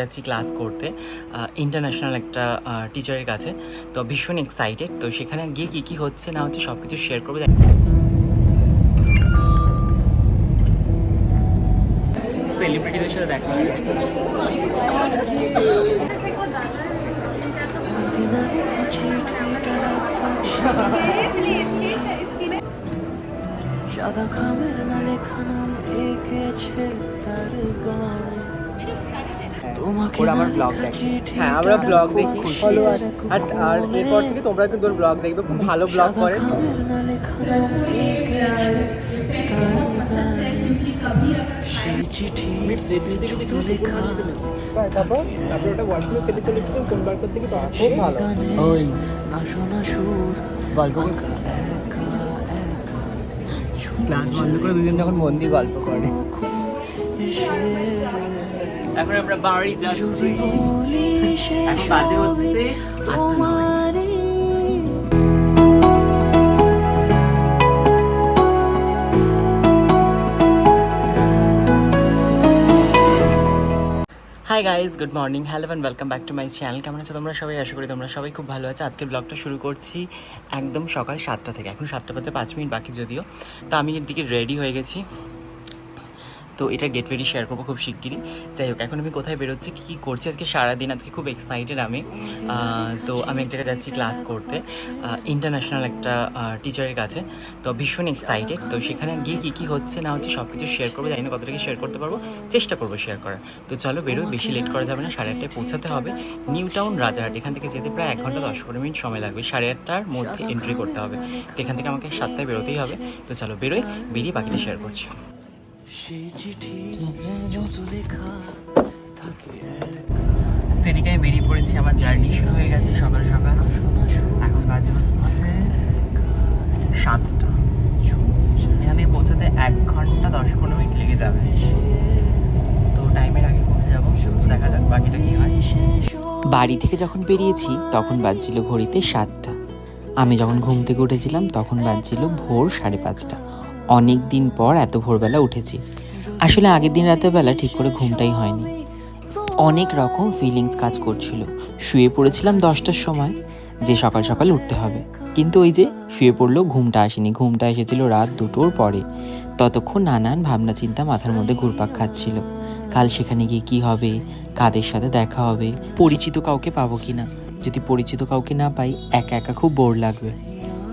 যাচ্ছি ক্লাস করতে। ইন্টারন্যাশনাল একটা টিচারের কাছে। তো ভীষণ এক্সাইটেড তো সেখানে গিয়ে কী কী হচ্ছে না হচ্ছে সব কিছু শেয়ার করব। সেলিব্রিটিদের সাথে দেখা সাদা খামের না লেখা নাম এঁকেছে তার ওরা আমার ব্লগ লেখা দেখে। হ্যাঁ আমরা ব্লগ দেখি আর আর মনে। এরপর থেকে তোমরা কিন্তু ওর ব্লগ দেখবে খুব ভালো ব্লগ করে। খামের না লেখা। নাম এঁকেছে তার গান সেই চিঠি যত লেখা তারপর তারপর ওটা ওয়াশরুমে ফেলে চলেছিলাম কোন বার করতে কি খুব ভালো। ওই না শোনা সুর গল্প একা একা ক্লাস বন্ধ করে দুজন যখন বন্দি গল্প করে। এখন আমরা বাড়ি যাচ্ছি। এখন বাজে হচ্ছে আটটা hi guys good morning hello and welcome back to my channel কেমন আছো তোমরা সবাই? আশা করি তোমরা সবাই খুব ভালো আছো। আজকের ব্লগটা শুরু করছি একদম সকাল সাতটা থেকে। এখন সাতটা বাজে পাঁচ মিনিট বাকি যদিও। তো আমি এর দিকে রেডি হয়ে গেছি। তো এটা গেট রেডি শেয়ার করব খুব শিগগিরই। যাই হোক এখন আমি কোথায় বেরোচ্ছি কী কী করছি? আজকে সারাদিন আজকে খুব এক্সাইটেড আমি। তো আমি এক জায়গায় যাচ্ছি ক্লাস করতে। ইন্টারন্যাশনাল একটা টিচারের কাছে। তো ভীষণ এক্সাইটেড তো সেখানে গিয়ে কী কী হচ্ছে না হচ্ছে সব কিছু শেয়ার করব জানি না কতটা কি শেয়ার করতে পারব। চেষ্টা করব শেয়ার করার। তো চলো বেরোই বেশি লেট করা যাবে না সাড়ে আটটায় পৌঁছাতে হবে। নিউ টাউন রাজারহাট এখান থেকে যেতে প্রায় এক ঘণ্টা দশ পনেরো মিনিট সময় লাগবে। সাড়ে আটটার মধ্যে এন্ট্রি করতে হবে। তো এখান থেকে আমাকে সাতটায় বেরোতেই হবে। তো চলো বেরোই বেরিয়ে বাকিটা শেয়ার করছি। সেই চিঠি যত লেখা থাকে তো এদিকে আমি বেরিয়ে পড়েছি আমার জার্নি শুরু হয়ে গেছে সকাল সকাল। এখন বাজে হচ্ছে সাতটা। এখান থেকে পৌঁছাতে এক ঘণ্টা দশ পনেরো মিনিট লেগে যাবে। তো টাইমের আগে পৌঁছে যাব দেখা যাক বাকিটা কি হয়। বাড়ি থেকে যখন বেরিয়েছি তখন বাজছিল ঘড়িতে সাতটা। আমি যখন ঘুম থেকে উঠেছিলাম তখন বাজছিল ভোর সাড়ে পাঁচটা। অনেক দিন পর এত ভোরবেলা উঠেছি। আসলে আগের দিন রাতের বেলা ঠিক করে ঘুমটাই হয়নি। অনেক রকম ফিলিংস কাজ করছিল। শুয়ে পড়েছিলাম দশটার সময়, যে সকাল সকাল উঠতে হবে। কিন্তু ওই যে শুয়ে পড়লেও ঘুমটা আসেনি, ঘুমটা এসেছিল রাত দুটোর পরে। ততক্ষণ নানান ভাবনা চিন্তা মাথার মধ্যে ঘুরপাক খাচ্ছিল। কাল সেখানে গিয়ে কি হবে? কাদের সাথে দেখা হবে? পরিচিত কাউকে পাবো কি না যদি পরিচিত কাউকে না পাই, একা একা খুব বোর লাগবে।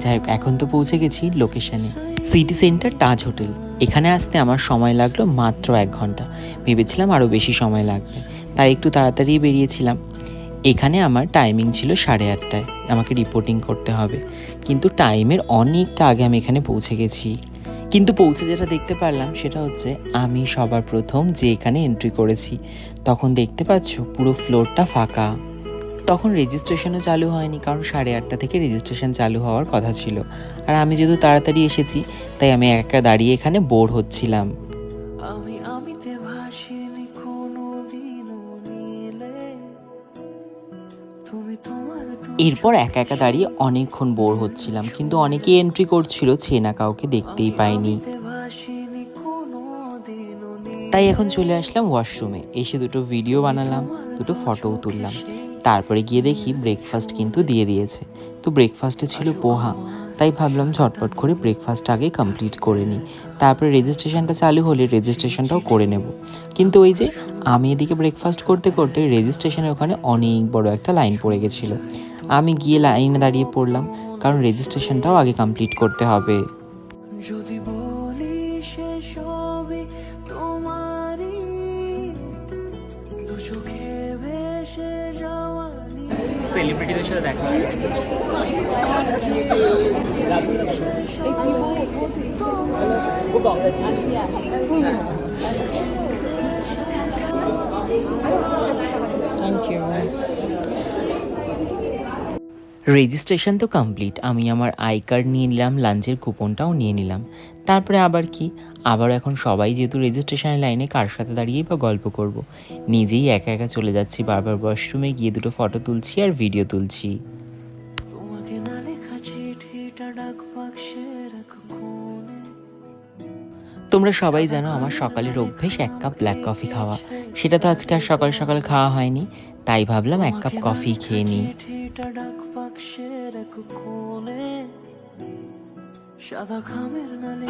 যাই হোক, এখন তো পৌঁছে গেছি লোকেশনে সিটি সেন্টার তাজ হোটেল। এখানে আসতে আমার সময় লাগল মাত্র এক ঘণ্টা। ভেবেছিলাম আরও বেশি সময় লাগবে, তাই একটু তাড়াতাড়ি বেরিয়েছিলাম। এখানে আমার টাইমিং ছিল সাড়ে আটটায়, আমাকে রিপোর্টিং করতে হবে। কিন্তু টাইমের অনেকটা আগে আমি এখানে পৌঁছে গেছি। কিন্তু পৌঁছে যেটা দেখতে পারলাম সেটা হচ্ছে আমি সবার প্রথম যে এখানে এন্ট্রি করেছি, তখন দেখতে পাচ্ছ পুরো ফ্লোরটা ফাঁকা। তখন রেজিস্ট্রেশনও চালু হয়নি কারণ সাড়ে আটটা থেকে রেজিস্ট্রেশন চালু হওয়ার কথা ছিল। আর আমি যেহেতু তাড়াতাড়ি এসেছি তাই আমি একা দাঁড়িয়ে এখানে বোর হচ্ছিলাম। আমি আমিতে ভাসিনি কোনো তুমি তোমার এরপর একা একা দাঁড়িয়ে অনেকক্ষণ বোর হচ্ছিলাম কিন্তু অনেকেই এন্ট্রি করছিল চেনা কাউকে দেখতেই পাইনি। তাই এখন চলে আসলাম ওয়াশরুমে এসে দুটো ভিডিও বানালাম দুটো ফটোও তুললাম। তারপরে গিয়ে দেখি ব্রেকফাস্ট কিন্তু দিয়ে দিয়েছে। তো ব্রেকফাস্টে ছিল পোহা, তাই ভাবলাম ঝটপট করে ব্রেকফাস্ট আগে কমপ্লিট করে নিই। তারপরে রেজিস্ট্রেশনটা চালু হলে রেজিস্ট্রেশনটাও করে নেব। কিন্তু ওই যে আমি এদিকে ব্রেকফাস্ট করতে করতে রেজিস্ট্রেশনের ওখানে অনেক বড় একটা লাইন পড়ে গেছিল। আমি গিয়ে লাইনে দাঁড়িয়ে পড়লাম, কারণ রেজিস্ট্রেশনটাও আগে কমপ্লিট করতে হবে। চোখে ভেসে সেলিব্রিটিদের সাথে দেখা হয়ে গেছে থ্যাংক ইউ রেজিস্ট্রেশন তো কমপ্লিট আমি আমার আই কার্ড নিয়ে নিলাম লাঞ্চের কুপনটাও নিয়ে নিলাম। তারপরে আবার কি? আবার এখন সবাই যেহেতু রেজিস্ট্রেশনের লাইনে কার সাথে দাঁড়িয়েই বা গল্প করব। নিজেই একা একা চলে যাচ্ছি বারবার ওয়াশরুমে গিয়ে দুটো ফটো তুলছি আর ভিডিও তুলছি। তোমরা সবাই জানো আমার সকালের অভ্যেস এক কাপ ব্ল্যাক কফি খাওয়া। সেটা তো আজকে আর সকাল সকাল খাওয়া হয়নি। তাই ভাবলাম এক কাপ কফি খেয়ে নিই। সাদা খামের নালে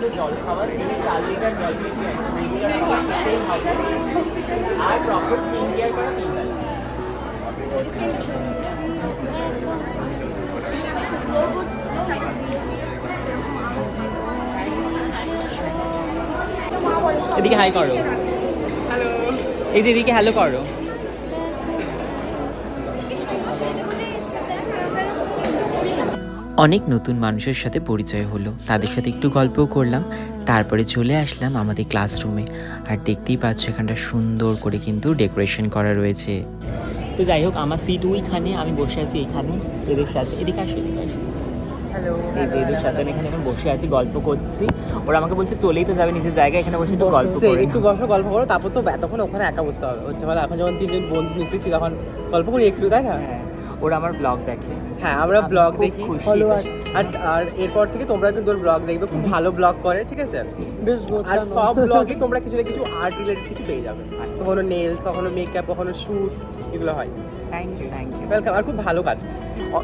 প্রচণ্ড জল খাবার দিনে চার লিটার জল খেতে আর প্রপার স্কিন কেয়ার করা তিন এদিকে হাই করো। হ্যালো এই যে এদিকে হ্যালো করো। অনেক নতুন মানুষের সাথে পরিচয় হলো। তাদের সাথে একটু গল্পও করলাম। তারপরে চলে আসলাম আমাদের ক্লাসরুমে আর দেখতেই পাচ্ছ এখানটা সুন্দর করে কিন্তু ডেকোরেশন করা রয়েছে। তো যাই হোক আমার সিট ওইখানে আমি বসে আছি এখানে। এদের সাথে এদিকে আসো হ্যালো এই যে এদের সাথে আমি এখানে এখন বসে আছি গল্প করছি। ওরা আমাকে বলছে চলেই তো যাবে নিজের জায়গায় এখানে বসে একটু গল্প করে একটু বসো গল্প করো। তারপর তো তখন ওখানে একা বসতে হবে। হচ্ছে বলে এখন যখন তিনজন বন্ধু মিশতেছি তখন গল্প করি একটু তাই না? হ্যাঁ। ওরা আমার ব্লগ দেখে। হ্যাঁ আমরা ব্লগ দেখি। ফলোয়ার্স আর আর এরপর থেকে তোমরা কিন্তু ওর ব্লগ দেখবে খুব ভালো ব্লগ করে ঠিক আছে? বেশ আর সব ব্লগে তোমরা কিছু না কিছু আর্ট রিলেটেড কিছু পেয়ে যাবে। কখনো নেলস কখনো মেকআপ কখনো শুট এগুলো হয়। Thank you thank you welcome আর খুব ভালো কাজ।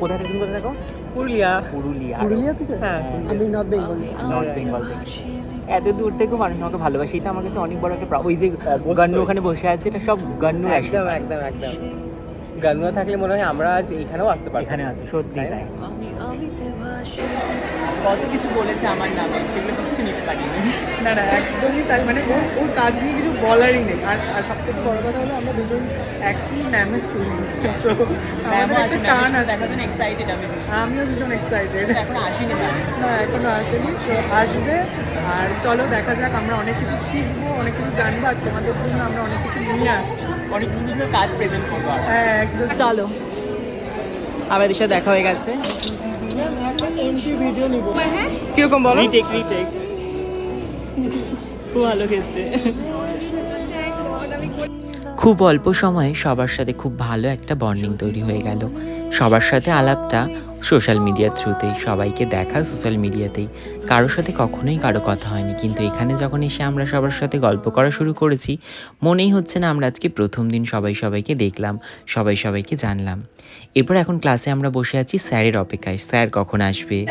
কোথা থেকে তুমি কোথায় থাকো পুরুলিয়া। পুরুলিয়া। পুরুলিয়া থেকে? হ্যাঁ আমি নর্থ বেঙ্গল নর্থ বেঙ্গল থেকে। এত দূর থেকে মানুষ আমাকে ভালোবাসে এটা আমার কাছে অনেক বড় একটা ওই যে। গান্নু ওখানে বসে আছে এটা সব গান্নু একদম একদম একদম। গানগুলো থাকলে মনে হয় আমরা আজ এখানেও আসতে পারি এখানে আছে সত্যি তাই কত কিছু বলেছে আমার নামে সেগুলো কিছু নিতে পারিনি। না না একদমই তাই মানে ওর ওর কাজ নিয়ে কিছু বলারই নেই। আর আর সব থেকে বড় কথা হলো আমরা দুজন একই ম্যামের স্টুডেন্ট তো আমাদের একটা টান আছে। দেখার জন্য এক্সাইটেড আমি আমিও ভীষণ এক্সাইটেড এখন আসিনি না এখনও আসেনি তো আসবে। আর চলো দেখা যাক আমরা অনেক কিছু শিখব অনেক কিছু জানব আর তোমাদের জন্য আমরা অনেক কিছু নিয়ে আসছি। অনেক সুন্দর সুন্দর কাজ প্রেজেন্ট করব হ্যাঁ একদম। চলো। আমাদের সাথে দেখা হয়ে গেছে। এমটি ভিডিও নিব কীরকম বলো? রিটেক রিটেক খুব ভালো খেতে খুব অল্প সময়ে সবার সাথে খুব ভালো একটা বন্ডিং তৈরি হয়ে গেল। সবার সাথে আলাপটা সোশ্যাল মিডিয়ার থ্রুতেই সবাইকে দেখা, সোশ্যাল মিডিয়াতেই কারোর সাথে কখনোই কারও কথা হয়নি। কিন্তু এখানে যখন এসে আমরা সবার সাথে গল্প করা শুরু করেছি, মনেই হচ্ছে না আমরা আজকে প্রথম দিন সবাই সবাইকে দেখলাম, সবাই সবাইকে জানলাম। এরপর এখন ক্লাসে আমরা বসে আছি, স্যারের অপেক্ষায়। স্যার কখন আসবে?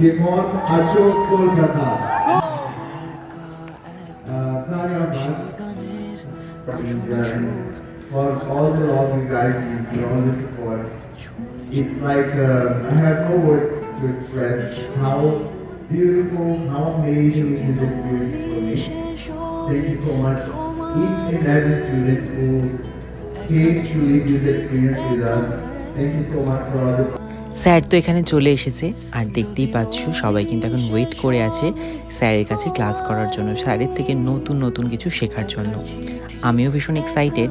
Achok Kolkata. Uh, Thank for all the love you guys give, for all the support. It's like uh, I have no words to express how beautiful, how amazing is this experience for me. Thank you so much, each and every student who came to live this experience with us. Thank you so much for all the sir তো এখানে চলে এসেছে। আর দেখতেই পাচ্ছ, সবাই কিন্তু এখন wait করে আছে স্যারের কাছে ক্লাস করার জন্য, স্যারের থেকে নতুন নতুন কিছু শেখার জন্য। আমিও ভীষণ এক্সাইটেড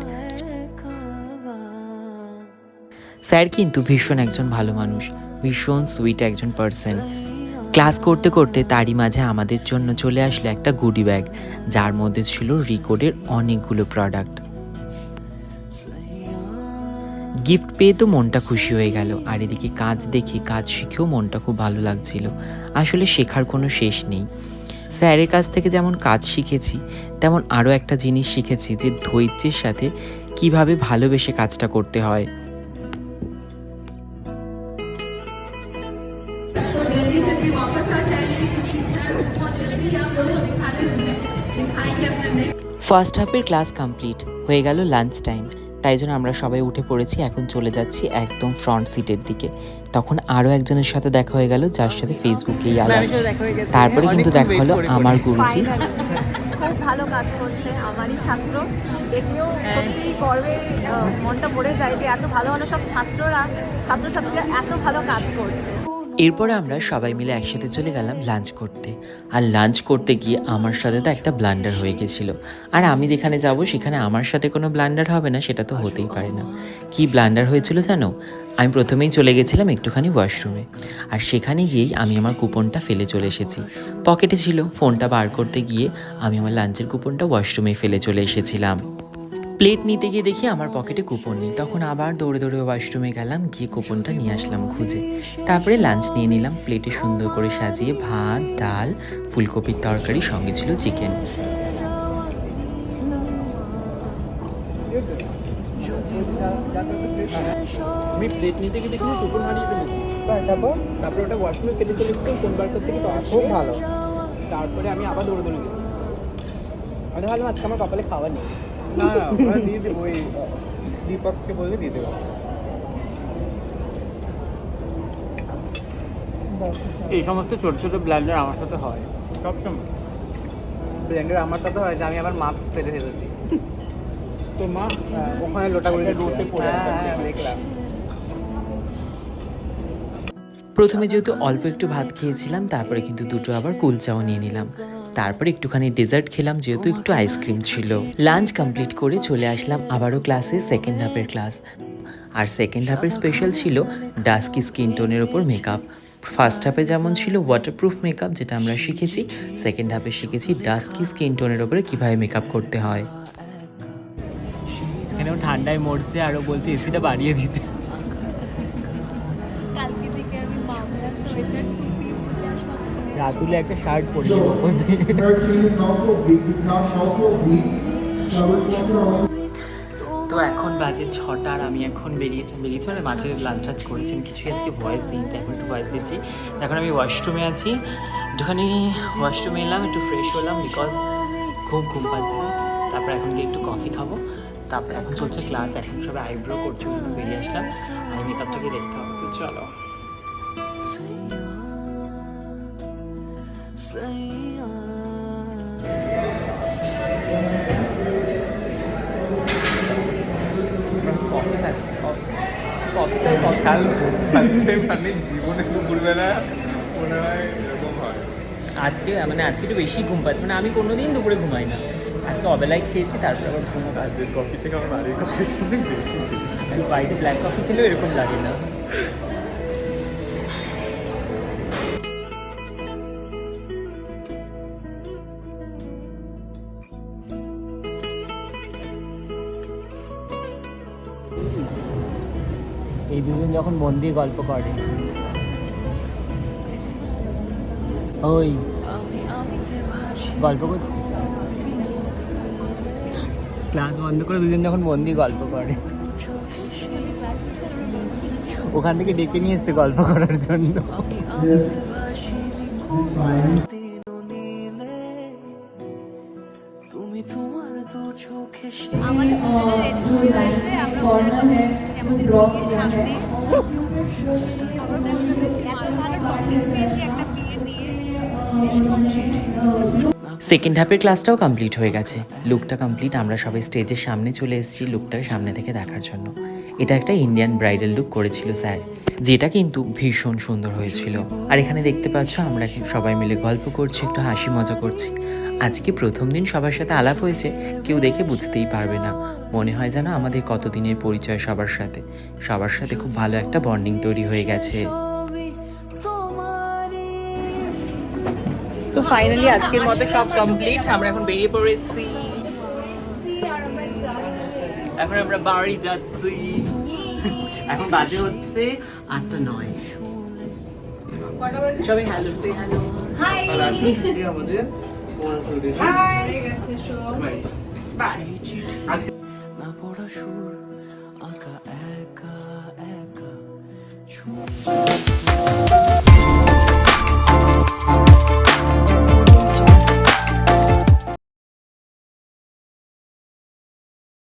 স্যার কিন্তু ভীষণ একজন ভালো মানুষ, ভীষণ সুইট একজন পার্সন ক্লাস করতে করতে তারই মাঝে আমাদের জন্য চলে আসলো একটা গুডি ব্যাগ যার মধ্যে ছিল রিকোডের অনেকগুলো প্রোডাক্ট গিফট পেয়ে তো মনটা খুশি হয়ে গেল। আর এদিকে কাজ দেখে কাজ শিখেও মনটা খুব ভালো লাগছিল। আসলে শেখার কোনো শেষ নেই। স্যারের কাছ থেকে যেমন কাজ শিখেছি, তেমন আরও একটা জিনিস শিখেছি যে ধৈর্যের সাথে কীভাবে ভালোবেসে কাজটা করতে হয়। ফার্স্ট হাফের ক্লাস কমপ্লিট হয়ে গেল লাঞ্চ টাইম তাই জন্য আমরা সবাই উঠে পড়েছি এখন চলে যাচ্ছি একদম ফ্রন্ট সিটের দিকে। তখন আরও একজনের সাথে দেখা হয়ে গেল যার সাথে ফেসবুকেই আলাপ। গেছে। তারপরে কিন্তু দেখা হলো। আমার গুরুজি। খুব ভালো কাজ করছে আমারই ছাত্র। দেখলেও সত্যি গর্বে মনটা ভরে যায় যে এত ভালো ভালো সব ছাত্ররা ছাত্রছাত্রীরা এত ভালো কাজ করছে। এরপরে আমরা সবাই মিলে একসাথে চলে গেলাম লাঞ্চ করতে। আর লাঞ্চ করতে গিয়ে আমার সাথে তো একটা ব্লান্ডার হয়ে গেছিল। আর আমি যেখানে যাব সেখানে আমার সাথে কোনো ব্লান্ডার হবে না, সেটা তো হতেই পারে না। কি ব্লান্ডার হয়েছিল জানো? আমি প্রথমেই চলে গেছিলাম একটুখানি ওয়াশরুমে। আর সেখানে গিয়েই আমি আমার কুপনটা ফেলে চলে এসেছি। পকেটে ছিল ফোনটা বার করতে গিয়ে আমি আমার লাঞ্চের কুপনটা ওয়াশরুমে ফেলে চলে এসেছিলাম। প্লেট নিতে গিয়ে দেখি আমার পকেটে কুপন নেই। তখন আবার দৌড়ে দৌড়ে ওয়াশরুমে গেলাম গিয়ে কুপনটা নিয়ে আসলাম খুঁজে। তারপরে লাঞ্চ নিয়ে নিলাম প্লেটে সুন্দর করে সাজিয়ে ভাত ডাল ফুলকপির তরকারি সঙ্গে ছিল চিকেন আমি প্লেট নিতে গিয়ে দেখি কুপন হারিয়ে ফেলেছি তারপর? তারপর ওটা ওয়াশরুমে ফেলে চলে কোন বারটার থেকে তো খুব ভালো। তারপরে আমি আবার দৌড়ে দৌড়ে গেছি আমি ভাবলাম আজকে আমার কপালে খাওয়া নেই। না না ওরা দিয়ে দেবো ওই দীপককে বললে দিয়ে দেবো। এই সমস্ত ছোট ছোট ব্ল্যান্ডার আমার সাথে হয়। সবসময়। ব্লেন্ডার আমার সাথে হয় যে আমি আবার মাস্ক ফেলে ফেলেছি। তোর মা? ওখানে লোটা করে রোডে পড়ে আছে, হ্যাঁ হ্যাঁ দেখলাম। দেখলাম। প্রথমে যেহেতু অল্প একটু ভাত খেয়েছিলাম তারপরে কিন্তু দুটো আবার কুলচাও নিয়ে নিলাম। তারপরে একটুখানি ডেজার্ট খেলাম যেহেতু একটু আইসক্রিম ছিল। লাঞ্চ কমপ্লিট করে চলে আসলাম আবারও ক্লাসে সেকেন্ড হাফের ক্লাস আর সেকেন্ড হাফের স্পেশাল ছিল ডাস্কি স্কিন টোনের ওপর মেকআপ ফার্স্ট হাফে যেমন ছিল ওয়াটারপ্রুফ মেকআপ যেটা আমরা শিখেছি সেকেন্ড হাফে শিখেছি ডাস্কি স্কিন টোনের ওপরে কীভাবে মেকআপ করতে হয়। এখানেও ঠান্ডায় মরছে আরও বলছে এসিটা বাড়িয়ে দিতে। Will একটা শার্ট on. তো এখন বাজে ছটার আমি এখন বেরিয়েছি বেরিয়েছি মানে মাঝে লাঞ্চ টাঞ্চ করেছি আমি কিছুই আজকে ভয়েস দিই তো এখন একটু ভয়েস দিচ্ছি। এখন আমি ওয়াশরুমে আছি। একটুখানি ওয়াশরুমে এলাম, একটু ফ্রেশ হলাম বিকজ খুব ঘুম পাচ্ছে। তারপর এখন গিয়ে একটু কফি খাব। তারপর এখন চলছে ক্লাস এখন সবাই আইব্রো করছে, বেরিয়ে আসলাম। আই মেকআপটাকে দেখতে হবে, তো চলো। বিশাল মানে জীবনে দুপুরবেলা মনে হয় এরকম হয়। আজকে মানে আজকে একটু বেশি ঘুম পাচ্ছে মানে আমি কোনোদিন দুপুরে ঘুমাই না। আজকে অবেলায় খেয়েছি তারপর আবার ঘুমো পাচ্ছে। কফি থেকে আমার বাড়ির কফি অনেক বেশি বাড়িতে ব্ল্যাক কফি খেলেও এরকম লাগে না। এই দুজন যখন মন দিয়ে গল্প করে। ওই গল্প করছি? ক্লাস বন্ধ করে দুজন যখন মন দিয়ে গল্প করে। ওখান থেকে ডেকে নিয়ে এসছে গল্প করার জন্য। তুমি তোমার দু চোখে আমাদের जो लाइन है कॉर्नर है वो ड्रॉप किया है সেকেন্ড হাফের ক্লাসটাও কমপ্লিট হয়ে গেছে লুকটা কমপ্লিট আমরা সবাই স্টেজের সামনে চলে এসেছি লুকটাকে সামনে থেকে দেখার জন্য এটা একটা ইন্ডিয়ান ব্রাইডাল লুক করেছিল স্যার যেটা কিন্তু ভীষণ সুন্দর হয়েছিল আর এখানে দেখতে পাচ্ছ আমরা এখন সবাই মিলে গল্প করছি একটু হাসি মজা করছি আজকে প্রথম দিন সবার সাথে আলাপ হয়েছে কেউ দেখে বুঝতেই পারবে না। মনে হয় যেন আমাদের কতদিনের পরিচয় সবার সাথে। সবার সাথে খুব ভালো একটা বন্ডিং তৈরি হয়ে গেছে। তো ফাইনালি আজকের মতো সব কমপ্লিট আমরা এখন বেরিয়ে পড়েছি। আর আমরা যাচ্ছি এখন আমরা বাড়ি যাচ্ছি। এখন বাজে হচ্ছে আটটা নয়। সবাই হ্যালো হ্যালো আমাদের। হাই গেছে সব